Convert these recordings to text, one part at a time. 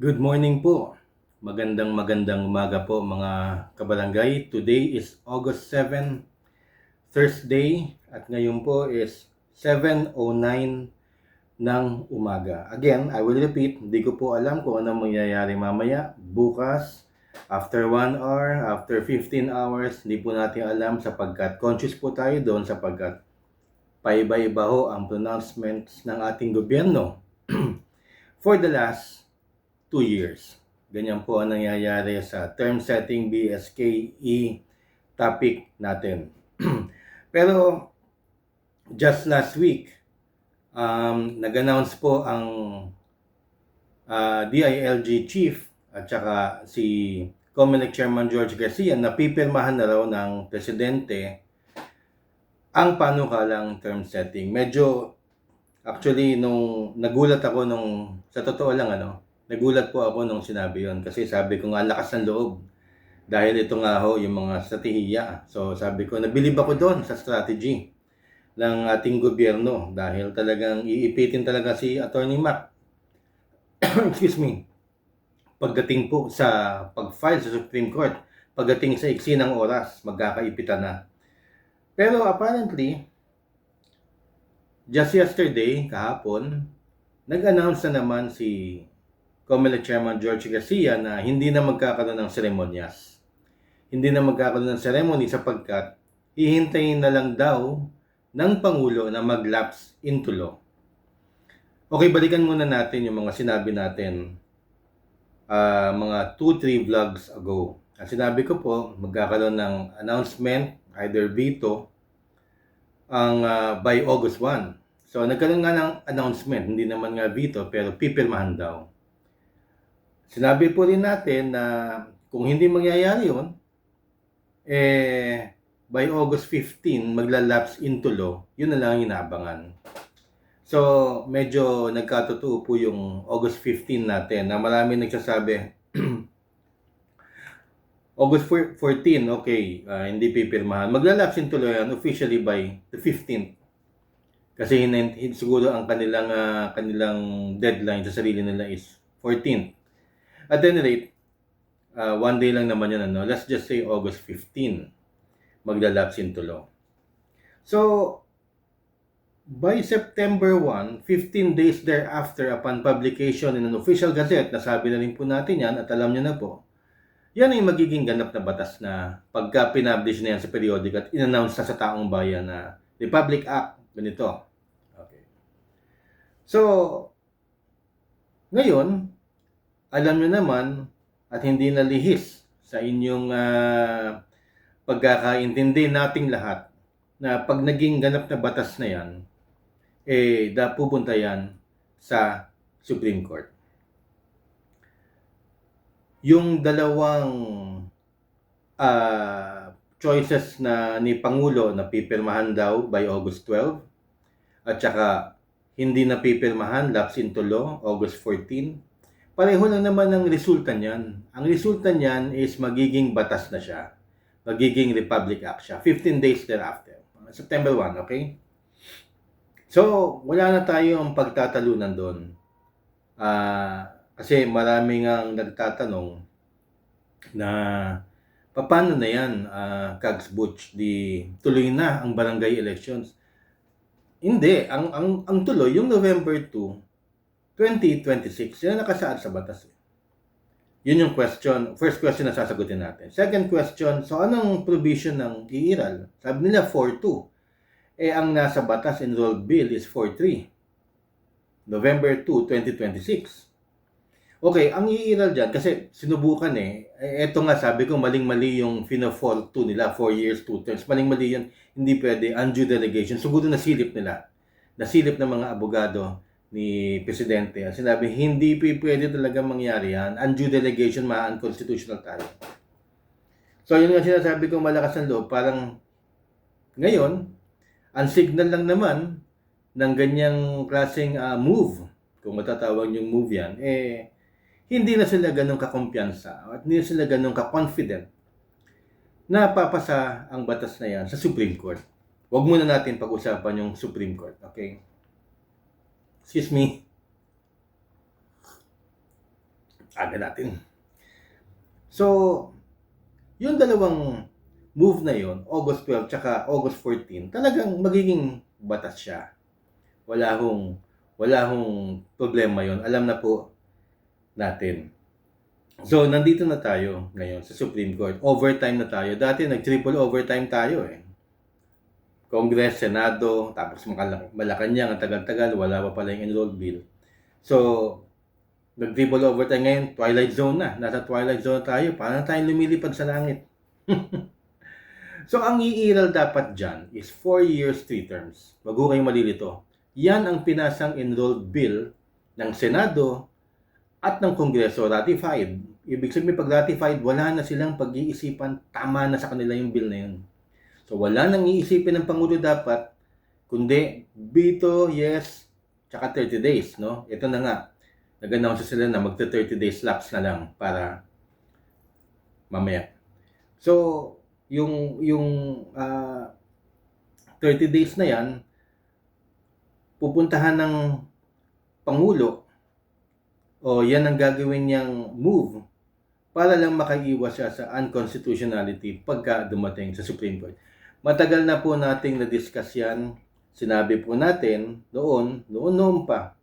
Good morning po. Magandang magandang umaga po mga kabarangay. Today is August 7, Thursday at ngayon po is 7.09 ng umaga. Again, I will repeat, hindi ko po alam kung anong mangyayari mamaya. Bukas, after 1 hour, after 15 hours, hindi po natin alam sapagkat conscious po tayo doon sapagkat paiba-iba ho ang pronouncements ng ating gobyerno for the last two years. Ganyan po ang nangyayari sa term setting BSKE topic natin. Pero just last week, um, nag-announce po ang uh, DILG chief at saka si Comelec Chairman George Garcia na pipirmahan na raw ng presidente ang panukalang term setting. Medyo actually nung nagulat ako nung sa totoo lang ano, nagulat po ako nung sinabi yon kasi sabi ko nga lakas ng loob dahil ito nga ho yung mga strategiya. So sabi ko nabilib ako doon sa strategy ng ating gobyerno dahil talagang iipitin talaga si Attorney Mac. Excuse me. Pagdating po sa pag-file sa Supreme Court, pagdating sa iksi ng oras, magkakaipitan na. Pero apparently, just yesterday, kahapon, nag-announce na naman si Comelec Chairman George Garcia na hindi na magkakaroon ng seremonyas. Hindi na magkakaroon ng ceremony sapagkat hihintayin na lang daw ng Pangulo na mag-lapse into law. Okay, balikan muna natin yung mga sinabi natin uh, mga 2-3 vlogs ago. Ang sinabi ko po, magkakaroon ng announcement, either veto, ang uh, by August 1. So, nagkaroon nga ng announcement, hindi naman nga veto, pero pipirmahan daw. Sinabi po rin natin na kung hindi mangyayari yun, eh, by August 15, maglalapse into law, yun na lang ang inaabangan. So, medyo nagkatotoo po yung August 15 natin na marami nagsasabi, August 14, okay, uh, hindi pipirmahan. Maglalapse into law yan officially by the 15th. Kasi hin- siguro ang kanilang uh, kanilang deadline sa sarili nila is 14th. At any rate, uh, one day lang naman yan. Ano? Let's just say August 15, maglalapse into law. So, by September 1, 15 days thereafter upon publication in an official gazette, nasabi na rin po natin yan at alam niyo na po, yan ay magiging ganap na batas na pagka pinablish na yan sa periodic at in-announce na sa taong bayan na Republic Act, ganito. Okay. So, ngayon, alam nyo naman at hindi nalihis sa inyong uh, pagkakaintindi nating lahat na pag naging ganap na batas na yan, eh, da pupunta yan sa Supreme Court yung dalawang uh, choices na ni Pangulo na pipirmahan daw by August 12 at saka hindi na pipirmahan, lapse into law, August 14. Pareho lang naman ang resulta niyan. Ang resulta niyan is magiging batas na siya. Magiging Republic Act siya. 15 days thereafter. September 1, okay? So, wala na tayong pagtatalunan doon. Uh, kasi marami nga nagtatanong na paano na yan, uh, Kags Butch, di tuloy na ang barangay elections. Hindi, ang, ang, ang tuloy, yung November 2, 2026, yan nakasaad sa batas. Eh. Yun yung question, first question na sasagutin natin. Second question, so anong provision ng iiral? Sabi nila 4.2. Eh, ang nasa batas enrolled bill is 4.3. November 2, 2026. Okay, ang iiral dyan, kasi sinubukan eh. Ito nga, sabi ko, maling-mali yung FINA 4 2 nila, 4 years, 2 terms. Maling-mali yan, hindi pwede, undue delegation. Siguro nasilip nila. Nasilip ng mga abogado ni Presidente. Sinabi, hindi pwede talaga mangyari yan. Undue delegation, ma-unconstitutional tayo. So, yun nga sinasabi ko, malakas ng loob. Parang, ngayon, ang signal lang naman ng ganyang klaseng uh, move, kung matatawag yung move yan, eh, hindi na sila ganun kakumpiyansa at hindi na sila ganun ka-confident na papasa ang batas na yan sa Supreme Court. Huwag muna natin pag-usapan yung Supreme Court, okay? Excuse me. aga natin. So, yung dalawang move na yon August 12 tsaka August 14, talagang magiging batas siya. Wala hong, wala hong problema yon Alam na po natin. So, nandito na tayo ngayon sa Supreme Court. Overtime na tayo. Dati nag-triple overtime tayo eh. Congress, Senado, tapos Malacanang, ang tagal-tagal, wala pa pala yung enrolled bill. So, nag-triple overtime ngayon, twilight zone na. Nasa twilight zone tayo. Paano tayong lumilipad sa langit? so, ang iiral dapat dyan is 4 years, 3 terms. Wag ho kayong malilito. Yan ang pinasang enrolled bill ng Senado at ng Kongreso ratified. Ibig sabihin, pag ratified, wala na silang pag-iisipan, tama na sa kanila yung bill na yun. So, wala nang iisipin ng Pangulo dapat, kundi, veto, yes, tsaka 30 days, no? Ito na nga, nag-announce sila na magta 30 days lapse na lang para mamaya. So, yung yung ah, 30 days na yan, pupuntahan ng Pangulo o yan ang gagawin niyang move para lang makaiwas siya sa unconstitutionality pagka dumating sa Supreme Court. Matagal na po nating na-discuss yan. Sinabi po natin noon, noon noon pa,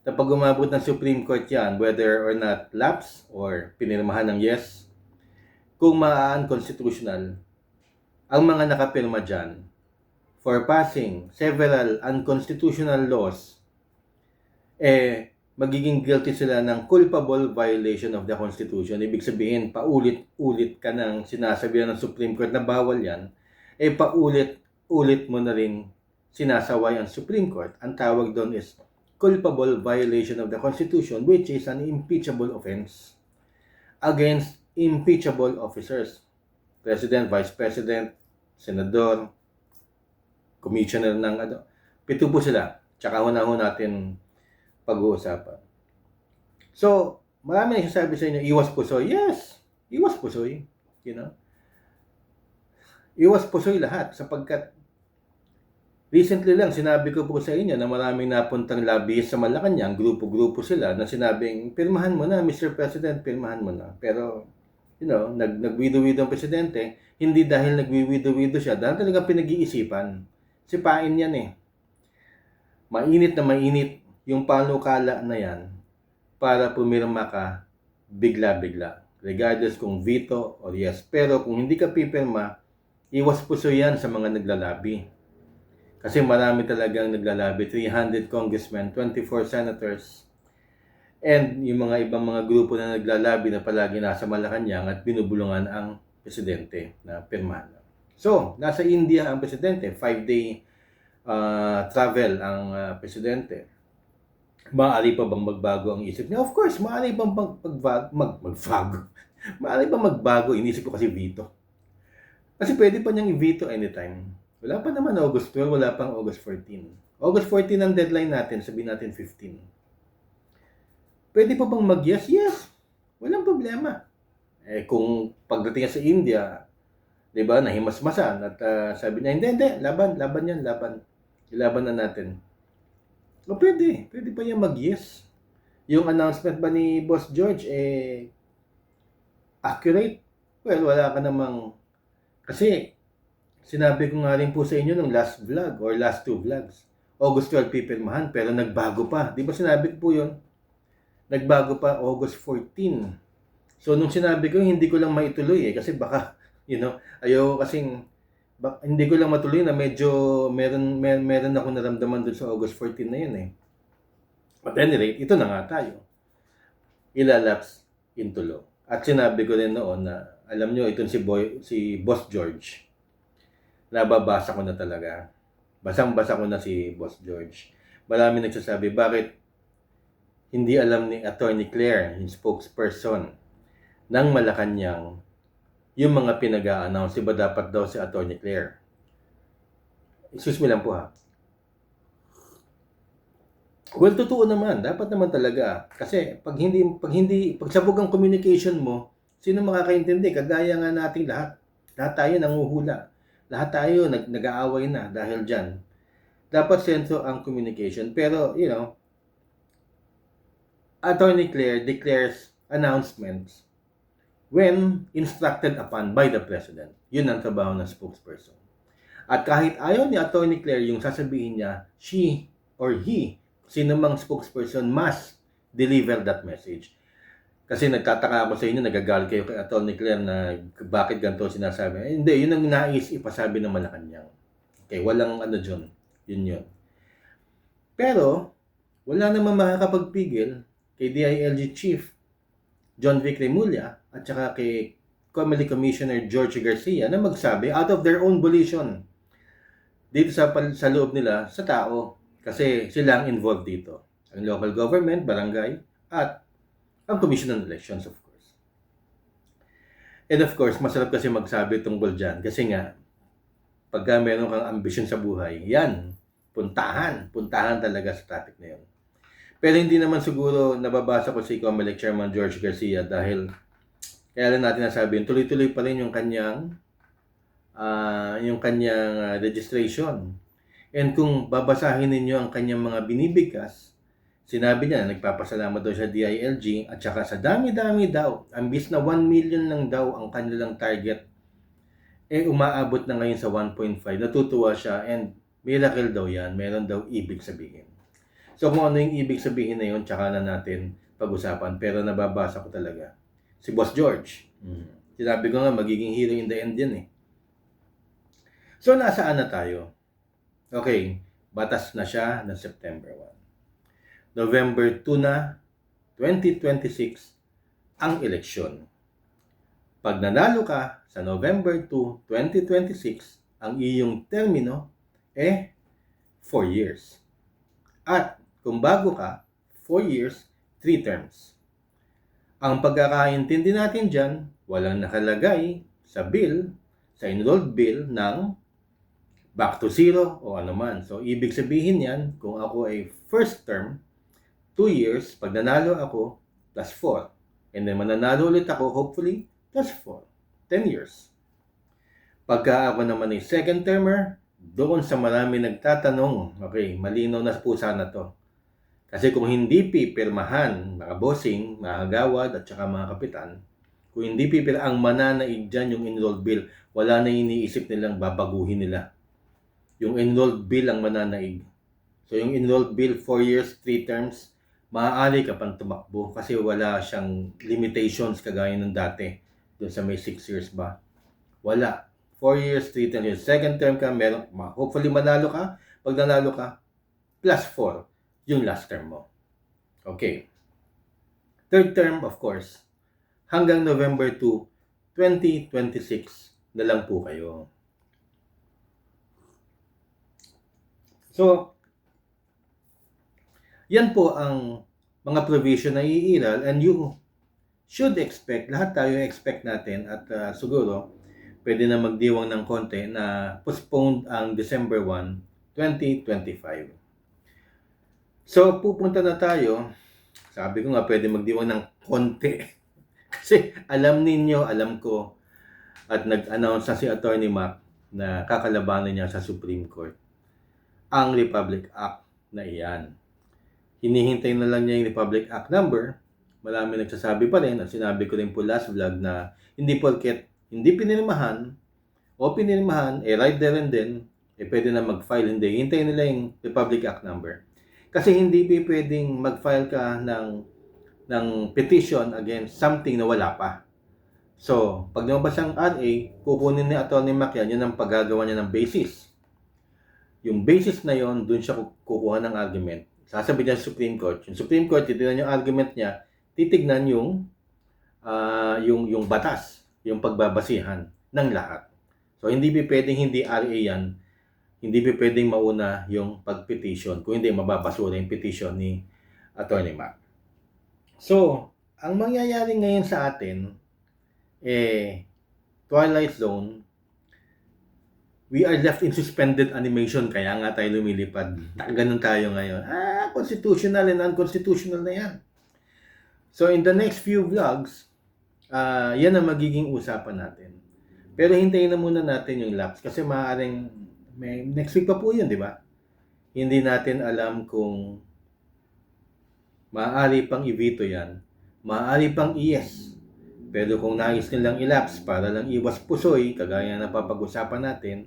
na pag umabot ng Supreme Court yan, whether or not lapse or pinirmahan ng yes, kung ma-unconstitutional, ang mga nakapirma dyan for passing several unconstitutional laws, eh, magiging guilty sila ng culpable violation of the Constitution. Ibig sabihin, paulit-ulit ka nang sinasabihan ng Supreme Court na bawal yan, eh paulit-ulit mo na rin sinasaway ang Supreme Court. Ang tawag doon is culpable violation of the Constitution, which is an impeachable offense against impeachable officers. President, Vice President, Senador, Commissioner ng ano. Pito po sila. Tsaka una ho natin pag-uusapan. So, marami nagsasabi sa inyo, iwas pusoy. Yes, iwas pusoy. You know? Iwas pusoy lahat sapagkat recently lang sinabi ko po sa inyo na maraming napuntang lobbyist sa Malacanang, grupo-grupo sila na sinabing, pirmahan mo na, Mr. President, pirmahan mo na. Pero, you know, nag nagwido-wido ang presidente, hindi dahil nagwiwido-wido siya, dahil talaga pinag-iisipan. Sipain yan eh. Mainit na mainit yung panukala na yan para pumirma ka bigla-bigla. Regardless kung veto or yes. Pero kung hindi ka pipirma, iwas puso yan sa mga naglalabi. Kasi marami talagang naglalabi. 300 congressmen, 24 senators, and yung mga ibang mga grupo na naglalabi na palagi nasa Malacanang at binubulungan ang presidente na pirmahan. So, nasa India ang presidente, five-day uh, travel ang uh, presidente. Maaari pa bang magbago ang isip niya? Of course, maaari bang mag, magbago, mag, magbago. maaari pa magbago, inisip ko kasi veto. Kasi pwede pa niyang i-veto anytime. Wala pa naman August 12, wala pang August 14. August 14 ang deadline natin, sabihin natin 15. Pwede pa bang mag-yes? Yes. Walang problema. Eh kung pagdating sa India, 'di ba, nahimasmasan at uh, sabi niya, hindi, hindi, laban, laban yan, laban. Ilaban na natin. O pwede, pwede pa yan mag-yes. Yung announcement ba ni Boss George, eh, accurate? Well, wala ka namang, kasi, sinabi ko nga rin po sa inyo nung last vlog or last two vlogs, August 12 pipirmahan, pero nagbago pa. Di ba sinabi ko po yun? Nagbago pa August 14. So, nung sinabi ko, hindi ko lang maituloy eh, kasi baka, you know, ayaw kasing, bak, hindi ko lang matuloy na medyo meron, mer, meron ako naramdaman dun sa August 14 na yun eh. At any rate, ito na nga tayo. Ilalaps into law. At sinabi ko rin noon na, alam nyo, itong si, Boy, si Boss George, nababasa ko na talaga. Basang-basa ko na si Boss George. Marami nagsasabi, bakit hindi alam ni Attorney Claire, yung spokesperson ng Malacanang, yung mga pinag-a-announce, iba dapat daw si Attorney Claire. Excuse me lang po ha. Well, totoo naman. Dapat naman talaga. Kasi pag hindi, pag hindi, pag sabog ang communication mo, sino makakaintindi? Kagaya nga nating lahat. Lahat tayo nanguhula. Lahat tayo nag, nag-aaway na dahil dyan. Dapat sentro ang communication. Pero, you know, Attorney Claire declares announcements when instructed upon by the President. Yun ang trabaho ng spokesperson. At kahit ayaw ni Attorney Claire yung sasabihin niya, she or he, sino mang spokesperson must deliver that message. Kasi nagtataka ako sa inyo, nagagalit kayo kay Attorney Claire na bakit ganito sinasabi. Eh, hindi, yun ang nais ipasabi ng Malacanang. Okay, walang ano dyan. Yun yun. Pero, wala namang makakapagpigil kay DILG Chief John Vic Remulla at saka kay Comedy Commissioner George Garcia na magsabi out of their own volition dito sa, sa loob nila sa tao kasi sila ang involved dito. Ang local government, barangay, at ang Commission on Elections, of course. And of course, masarap kasi magsabi tungkol dyan kasi nga, pagka meron kang ambisyon sa buhay, yan, puntahan, puntahan talaga sa topic na yun. Pero hindi naman siguro nababasa ko si Comelec Chairman George Garcia dahil kaya lang natin nasabi, tuloy-tuloy pa rin yung kanyang ah, yung kanyang ah, registration. And kung babasahin ninyo ang kanyang mga binibigkas, sinabi niya, nagpapasalamat daw siya DILG at saka sa dami-dami daw, ambis na 1 million lang daw ang kanilang target, eh umaabot na ngayon sa 1.5. Natutuwa siya and miracle daw yan, meron daw ibig sabihin. So kung ano yung ibig sabihin na yun, tsaka na natin pag-usapan. Pero nababasa ko talaga. Si Boss George. Mm. Sinabi ko nga, magiging hero in the end yan eh. So nasaan na tayo? Okay, batas na siya ng September 1. November 2 na, 2026, ang eleksyon. Pag nanalo ka sa November 2, 2026, ang iyong termino, eh, 4 years. At kung bago ka, 4 years, 3 terms. Ang pagkakaintindi natin dyan, walang nakalagay sa bill, sa enrolled bill ng back to zero o ano man. So, ibig sabihin yan, kung ako ay first term, 2 years, pag nanalo ako, plus 4. And then mananalo ulit ako, hopefully, plus 4. 10 years. Pagka ako naman ay second termer, doon sa marami nagtatanong, okay, malinaw na po sana to. Kasi kung hindi pipirmahan, mga bossing, mga gawad, at saka mga kapitan, kung hindi pipir ang mananaig dyan yung enrolled bill, wala na iniisip nilang babaguhin nila. Yung enrolled bill ang mananaig. So yung enrolled bill, 4 years, 3 terms, maaari ka pang tumakbo kasi wala siyang limitations kagaya ng dati. Doon sa may 6 years ba? Wala. 4 years, 3 terms. Yung second term ka, meron, hopefully manalo ka. Pag nanalo ka, plus 4 yung last term mo. Okay. Third term, of course, hanggang November 2, 2026 na lang po kayo. So, yan po ang mga provision na iiral and you should expect, lahat tayo expect natin at uh, siguro pwede na magdiwang ng konti na postponed ang December 1, 2025. So, pupunta na tayo. Sabi ko nga, pwede magdiwang ng konti. Kasi alam ninyo, alam ko, at nag-announce na si Attorney Mac na kakalabanan niya sa Supreme Court ang Republic Act na iyan. Hinihintay na lang niya yung Republic Act number. Marami nagsasabi pa rin, at sinabi ko rin po last vlog na hindi porket hindi pinirmahan o pinirmahan, eh right there and then, eh pwede na mag-file. Hindi, hintayin nila yung Republic Act number. Kasi hindi pa pwedeng mag-file ka ng, ng petition against something na wala pa. So, pag lumabas ang RA, kukunin ni Atty. Mac yan, ang paggagawa niya ng basis. Yung basis na yon dun siya kukuha ng argument. Sasabi niya sa Supreme Court. Yung Supreme Court, titignan yung argument niya, titignan yung, ah, yung, yung batas, yung pagbabasihan ng lahat. So, hindi pa pwedeng hindi RA yan, hindi pa pwedeng mauna yung pag-petition kung hindi mababasura yung petition ni Attorney Mac. So, ang mangyayari ngayon sa atin, eh, Twilight Zone, we are left in suspended animation kaya nga tayo lumilipad. Ganun tayo ngayon. Ah, constitutional and unconstitutional na yan. So, in the next few vlogs, ah yan ang magiging usapan natin. Pero hintayin na muna natin yung lapse kasi maaaring may, next week pa po yun, di ba? Hindi natin alam kung maaari pang i-veto yan maaari pang i-yes. Pero kung nais nilang ilapse para lang iwas pusoy, kagaya na papag-usapan natin,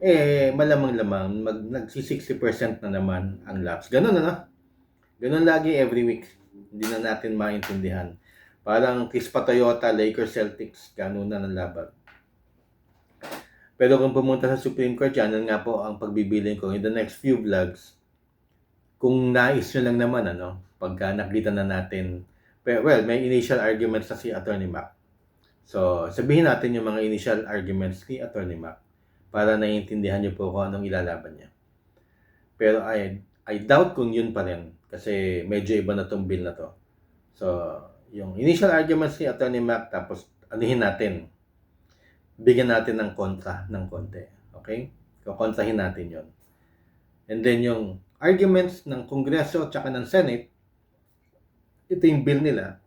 eh malamang-lamang mag nagsi 60% na naman ang lapse. Ganun ano? Ganun lagi every week. Hindi na natin maintindihan. Parang Crispa Toyota, Lakers Celtics, ganun na ng laban. Pero kung pumunta sa Supreme Court, yan nga po ang pagbibiling ko in the next few vlogs. Kung nais nyo lang naman, ano, pagka nakita na natin, pero, well, may initial arguments na si Attorney Mac. So, sabihin natin yung mga initial arguments ni Attorney Mac para naiintindihan nyo po kung anong ilalaban niya. Pero I, I doubt kung yun pa rin kasi medyo iba na tong bill na to. So, yung initial arguments ni Attorney Mac tapos anihin natin bigyan natin ng kontra ng konti. Okay? Kukontrahin natin yon. And then yung arguments ng Kongreso at saka ng Senate, ito yung bill nila,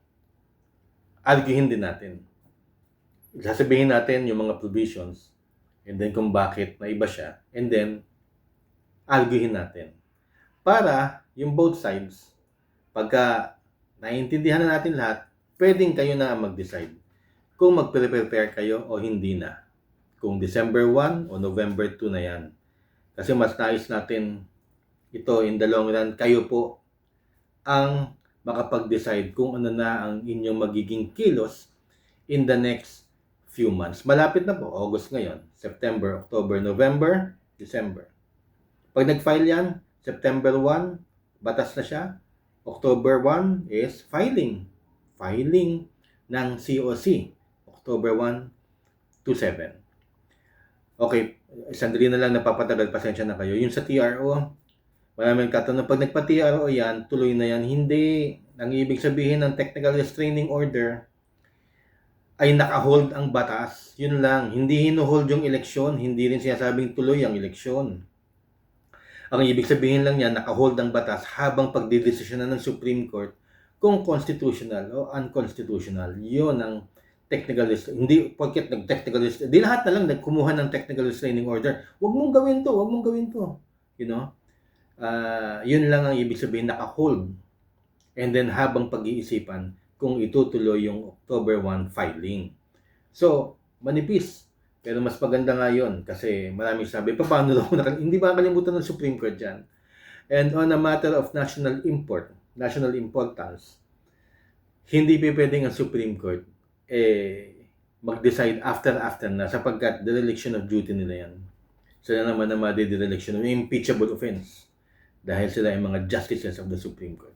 arguhin din natin. Sasabihin natin yung mga provisions, and then kung bakit na iba siya, and then arguhin natin. Para yung both sides, pagka naiintindihan na natin lahat, pwedeng kayo na mag-decide kung mag-prepare kayo o hindi na. Kung December 1 o November 2 na yan. Kasi mas nais natin ito in the long run, kayo po ang makapag-decide kung ano na ang inyong magiging kilos in the next few months. Malapit na po, August ngayon, September, October, November, December. Pag nag-file yan, September 1, batas na siya. October 1 is filing. Filing ng COC. October 1 to 7. Okay, sandali na lang napapatagal, pasensya na kayo. Yung sa TRO, maraming katanong, pag nagpa-TRO yan, tuloy na yan. Hindi. Ang ibig sabihin ng technical restraining order ay nakahold ang batas. Yun lang. Hindi hinuhold yung eleksyon. Hindi rin sinasabing tuloy ang eleksyon. Ang ibig sabihin lang yan, nakahold ang batas habang pagdidesisyonan ng Supreme Court kung constitutional o unconstitutional. Yun ang technical. Hindi porket nag-technical. Di lahat na lang nagkumuha ng technical restraining order. Huwag mong gawin to, huwag mong gawin to. You know? Uh, yun lang ang ibig sabihin, naka-hold. And then habang pag-iisipan kung itutuloy yung October 1 filing. So, manipis. Pero mas maganda nga yun kasi maraming sabi, paano daw, hindi ba kalimutan ng Supreme Court dyan? And on a matter of national import, national importance, hindi pa pwedeng ang Supreme Court eh, mag-decide after after na sapagkat dereliction of duty nila yan. Sila naman na madi-dereliction of impeachable offense dahil sila ay mga justices of the Supreme Court.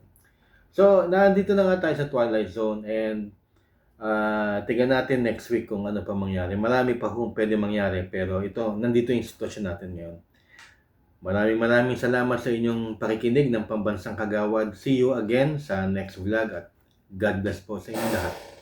So, nandito na nga tayo sa Twilight Zone and uh, tingnan natin next week kung ano pa mangyari. Marami pa kung pwede mangyari pero ito, nandito yung sitwasyon natin ngayon. Maraming maraming salamat sa inyong pakikinig ng Pambansang Kagawad. See you again sa next vlog at God bless po sa inyong lahat.